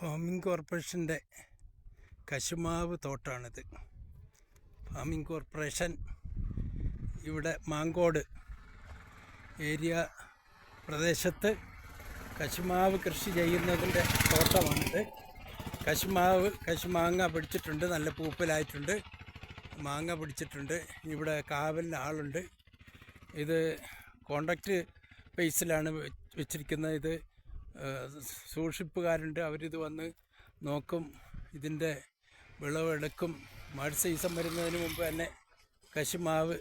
Farming കോർപ്പറേഷന്റെ കശുമാവ് തോട്ടാണിത്. Farming corporation ഇവിടെ Mankode area പ്രദേശത്ത് കശുമാവ് കൃഷി ചെയ്യുന്നതിന്റെ തോട്ടമാണിത്. കശുമാവ് കശുമാങ്ങ പിടിച്ചിട്ടുണ്ട് നല്ല പൂപ്പലായിട്ടുണ്ട്. മാങ്ങ പിടിച്ചിട്ടുണ്ട് ഇവിടെ കാവലിന് ആളുണ്ട്. ഇത് കോണ്ടാക്റ്റ് ബേസിലാണ് വെച്ചിരിക്കുന്നത്. ഇത് സൂക്ഷിപ്പുകാരുണ്ട്. അവരിത് വന്ന് നോക്കും. ഇതിന്റെ വിളവെടുക്കും. മഴ സീസൺ വരുന്നതിന് മുമ്പ് തന്നെ കശുമാവ്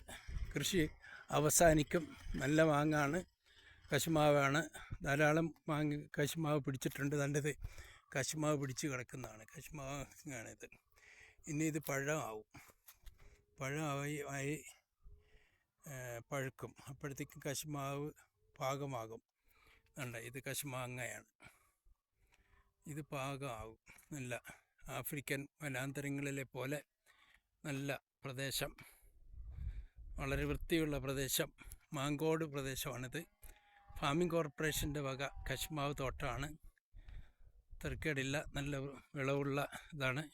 കൃഷി അവസാനിക്കും. നല്ല മാങ്ങാണ്. കശുമാവാണ്. ധാരാളം മാങ്ങ കശുമാവ് പിടിച്ചിട്ടുണ്ട്. നല്ലത് കശുമാവ് പിടിച്ച് കിടക്കുന്നതാണ്. കശുമാവാണിത് ഇനി ഇത് പഴമാവും. പഴമായി ആയി പഴുക്കും. അപ്പോഴത്തേക്കും കശുമാവ് പാകമാകും. കണ്ട ഇത് കശുമാങ്ങയാണ്. ഇത് പാകമാകും. നല്ല ആഫ്രിക്കൻ വനാന്തരങ്ങളിലെ പോലെ നല്ല പ്രദേശം. വളരെ വൃത്തിയുള്ള പ്രദേശം. മാങ്കോട് പ്രദേശമാണിത്. ഫാമിംഗ് കോർപ്പറേഷന്റെ വക കശുമാവ് തോട്ടമാണ് തെറുക്കേടില്ല നല്ല വിളവുള്ള ഇതാണ്.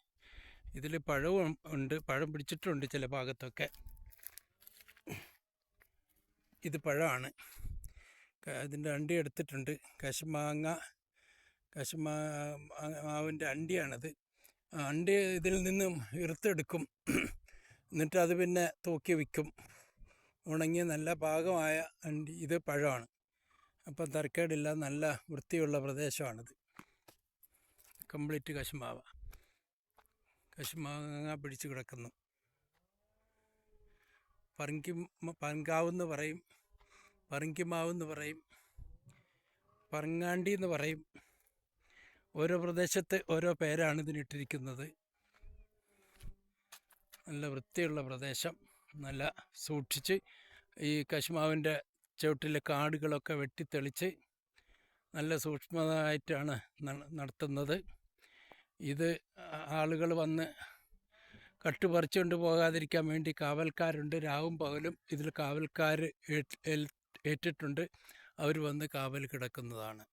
ഇതിൽ പഴവും ഉണ്ട് പഴം പിടിച്ചിട്ടുണ്ട് ചില ഭാഗത്തൊക്കെ. ഇത് പഴമാണ്. ഇതിന്റെ അണ്ടി എടുത്തിട്ടുണ്ട്. കശുമാങ്ങ കശുമാവിന്റെ അണ്ടിയാണത്. അണ്ടി ഇതിൽ നിന്നും ഇറുത്തെടുക്കും. എന്നിട്ട് അത് പിന്നെ തൂക്കി വിൽക്കും. ഉണങ്ങിയ നല്ല പാകമായ അണ്ടി ഇത് പഴമാണ്. അപ്പം തർക്കേടില്ല നല്ല വൃത്തിയുള്ള പ്രദേശമാണിത്. കംപ്ലീറ്റ് കശുമാവ. കശുമാങ്ങ പിടിച്ചു കിടക്കുന്നു. പറങ്കി പങ്കാവെന്ന് പറയും. പറങ്കിമാവെന്ന് പറയും. പറങ്ങാണ്ടി എന്ന് പറയും. ഓരോ പ്രദേശത്ത് ഓരോ പേരാണ് ഇതിനിട്ടിരിക്കുന്നത് നല്ല വൃത്തിയുള്ള പ്രദേശം. നല്ല സൂക്ഷിച്ച് ഈ കശുമാവിന്റെ ചുവട്ടിലെ കാടുകളൊക്കെ വെട്ടിത്തെളിച്ച് നല്ല സൂക്ഷ്മമായിട്ടാണ് നടത്തുന്നത്. ഇത് ആളുകൾ വന്ന് കട്ടുപറിച്ചുകൊണ്ട് പോകാതിരിക്കാൻ വേണ്ടി കാവൽക്കാരുണ്ട്. രാവും പകലും ഇതിൽ കാവൽക്കാർ ഏറ്റിട്ടുണ്ട്. അവർ വന്ന് കാവൽ കിടക്കുന്നതാണ്.